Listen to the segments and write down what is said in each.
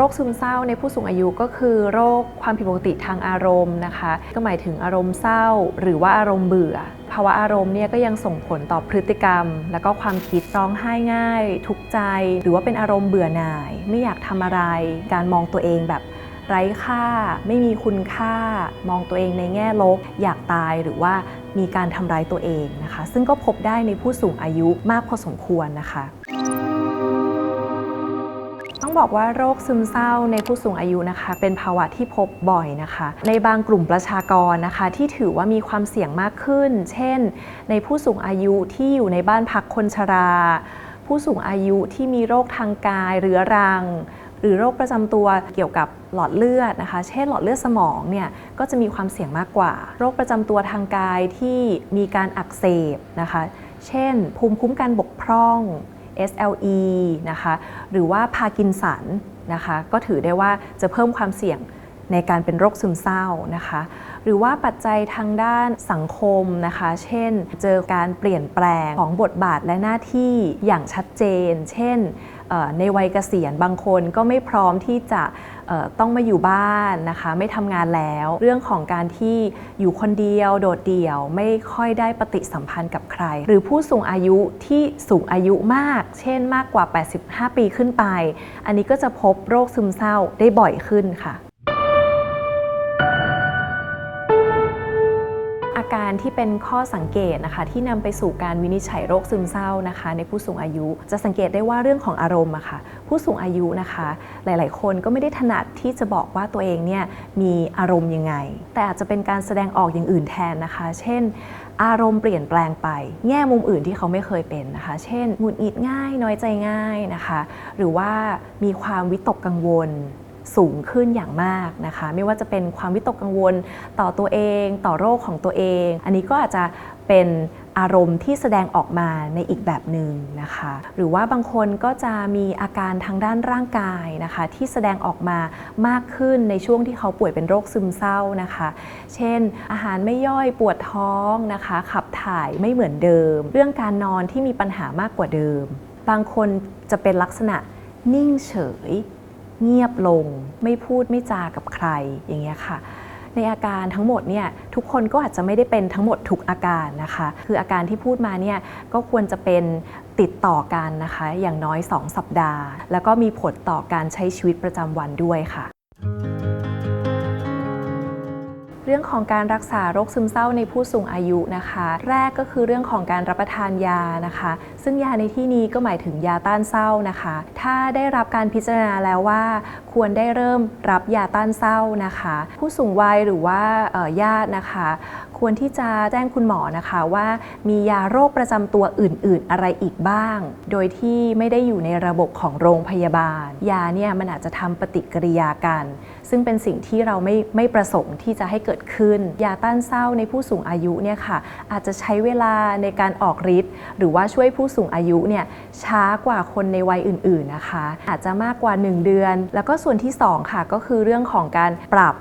รคซึมเศร้าในผู้สูงอายุก็คือโรคความผิดปกติทางอารมณ์นะคะ ก็หมายถึงอารมณ์เศร้า หรือว่าอารมณ์เบื่อ ภาวะอารมณ์เนี่ยก็ยังส่งผลต่อพฤติกรรม แล้วก็ความคิดร้องไห้ง่าย ทุกข์ใจ หรือว่าเป็นอารมณ์เบื่อหน่าย ไม่อยากทำอะไร การมองตัวเองแบบไร้ค่า ไม่มีคุณค่า มองตัวเองในแง่ลบ อยากตายหรือว่ามีการทำร้ายตัวเองนะคะ ซึ่งก็พบได้ในผู้สูงอายุมากพอสมควรนะคะ ต้องบอกว่าโรคซึมเศร้าในผู้สูงอายุนะคะ เป็นภาวะที่พบบ่อยนะคะ ในบางกลุ่มประชากรนะคะ ที่ถือว่ามีความเสี่ยงมากขึ้น เช่น ในผู้สูงอายุที่อยู่ในบ้านพักคนชรา ผู้สูงอายุที่มีโรคทางกายเรื้อรัง หรือโรคประจำตัวเกี่ยวกับหลอดเลือดนะคะ เช่นหลอดเลือดสมองเนี่ยก็จะมีความเสี่ยงมากกว่า โรคประจำตัวทางกายที่มีการอักเสบนะคะ เช่น ภูมิคุ้มกันบกพร่อง SLE นะคะหรือว่าพากินสันนะคะก็ถือได้ว่าจะเพิ่มความเสี่ยงในการเป็นโรคซึมเศร้านะคะ หรือว่าปัจจัยทางด้านสังคมนะคะ เช่น เจอการเปลี่ยนแปลงของบทบาทและหน้าที่อย่างชัดเจน เช่น ในวัยเกษียณบางคนก็ไม่พร้อมที่จะต้องมาอยู่บ้านนะคะ ไม่ทำงานแล้ว เรื่องของการที่อยู่คนเดียวโดดเดี่ยว ไม่ค่อยได้ปฏิสัมพันธ์กับใคร หรือผู้สูงอายุที่สูงอายุมาก เช่นมากกว่า 85 ปีขึ้นไป อันนี้ก็จะพบโรคซึมเศร้าได้บ่อยขึ้นค่ะ การที่เป็นข้อสังเกตนะคะที่นำไปสู่การวินิจฉัยโรคซึมเศร้านะคะ ในผู้สูงอายุ จะสังเกตได้ว่าเรื่องของอารมณ์อะค่ะผู้สูงอายุนะคะ หลาย ๆ คนก็ไม่ได้ถนัดที่จะบอกว่าตัวเองเนี่ยมีอารมณ์ยังไง แต่อาจจะเป็นการแสดงออกอย่างอื่นแทนนะคะ เช่น อารมณ์เปลี่ยนแปลงไป แง่มุมอื่นที่เขาไม่เคยเป็นนะคะ เช่นหงุดหงิดง่าย น้อยใจง่ายนะคะ หรือว่ามีความวิตกกังวล สูงขึ้นอย่างมากนะคะ ไม่ว่าจะเป็นความวิตกกังวลต่อตัวเอง ต่อโรคของตัวเอง อันนี้ก็อาจจะเป็นอารมณ์ที่แสดงออกมาในอีกแบบหนึ่งนะคะ หรือว่าบางคนก็จะมีอาการทางด้านร่างกายนะคะ ที่แสดงออกมามากขึ้นในช่วงที่เขาป่วยเป็นโรคซึมเศร้านะคะ เช่น อาหารไม่ย่อยปวดท้องนะคะ ขับถ่ายไม่เหมือนเดิม เรื่องการนอนที่มีปัญหามากกว่าเดิม บางคนจะเป็นลักษณะนิ่งเฉย เงียบลง ไม่พูดไม่จากับใครอย่างเงี้ยค่ะ ในอาการทั้งหมดเนี่ยทุกคนก็อาจจะไม่ได้เป็นทั้งหมดทุกอาการนะคะ คืออาการที่พูดมาเนี่ยก็ควรจะเป็นติดต่อกันนะคะ อย่างน้อย 2 สัปดาห์ แล้วก็มีผลต่อการใช้ชีวิตประจำวันด้วยค่ะ รื่องของการรักษาโรคซึมเศร้าในผู้สูงอายุนะคะ แรกก็คือเรื่องของการรับประทานยานะคะ ซึ่งยาในที่นี้ก็หมายถึงยาต้านเศร้านะคะ ถ้าได้รับการพิจารณาแล้วว่า ควรได้เริ่มรับยาต้านเศร้านะคะ ผู้สูงวัยหรือว่าญาตินะคะ ควรที่จะแจ้งคุณหมอนะคะว่ามียาโรคประจำตัวอื่น ๆ อะไรอีกบ้าง โดยที่ไม่ได้อยู่ในระบบของโรงพยาบาล ยาเนี่ยมันอาจจะทำปฏิกิริยากัน ซึ่งเป็นสิ่งที่เราไม่ไม่ประสงค์ที่จะให้เกิดขึ้น ยาต้านเศร้าในผู้สูงอายุเนี่ยค่ะอาจจะใช้เวลาในการออกฤทธิ์หรือว่าช่วยผู้สูงอายุเนี่ยช้ากว่าคนในวัยอื่น ๆนะคะ อาจจะมากกว่า 1 เดือน แล้วก็ส่วนที่ 2 ค่ะก็คือเรื่องของการปรับ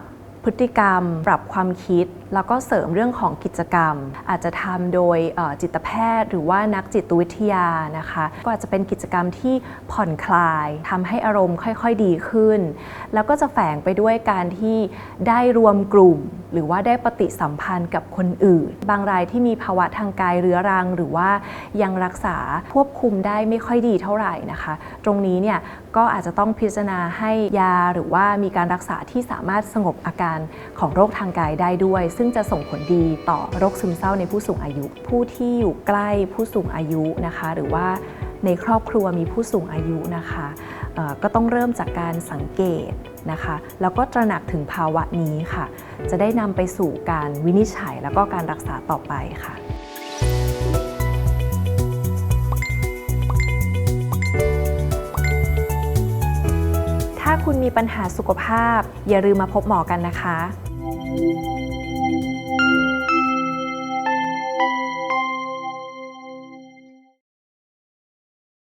พฤติกรรม ปรับความคิด แล้วก็เสริมเรื่องของกิจกรรม อาจจะทำโดยจิตแพทย์ หรือว่านักจิตวิทยานะคะ ก็อาจจะเป็นกิจกรรมที่ผ่อนคลายทำให้อารมณ์ค่อย ๆดีขึ้น แล้วก็จะแฝงไปด้วยการที่ได้รวมกลุ่ม หรือว่าได้ปฏิสัมพันธ์กับคนอื่น บางรายที่มีภาวะทางกายเรื้อรัง หรือว่ายังรักษาควบคุมได้ไม่ค่อยดีเท่าไหร่นะคะ ตรงนี้เนี่ยก็อาจจะต้องพิจารณาให้ยาหรือว่ามีการรักษาที่สามารถสงบอาการของโรคทางกายได้ด้วยซึ่งจะส่งผลดีต่อโรคซึมเศร้าในผู้สูงอายุ ผู้ที่อยู่ใกล้ผู้สูงอายุนะคะ หรือว่าในครอบครัวมีผู้สูงอายุนะคะก็ต้องเริ่มจากการสังเกตนะคะ แล้วก็ตระหนักถึงภาวะนี้ค่ะ จะได้นำไปสู่การวินิจฉัยแล้วก็การรักษาต่อไปค่ะถ้าคุณมีปัญหาสุขภาพ อย่าลืมมาพบหมอกันนะคะ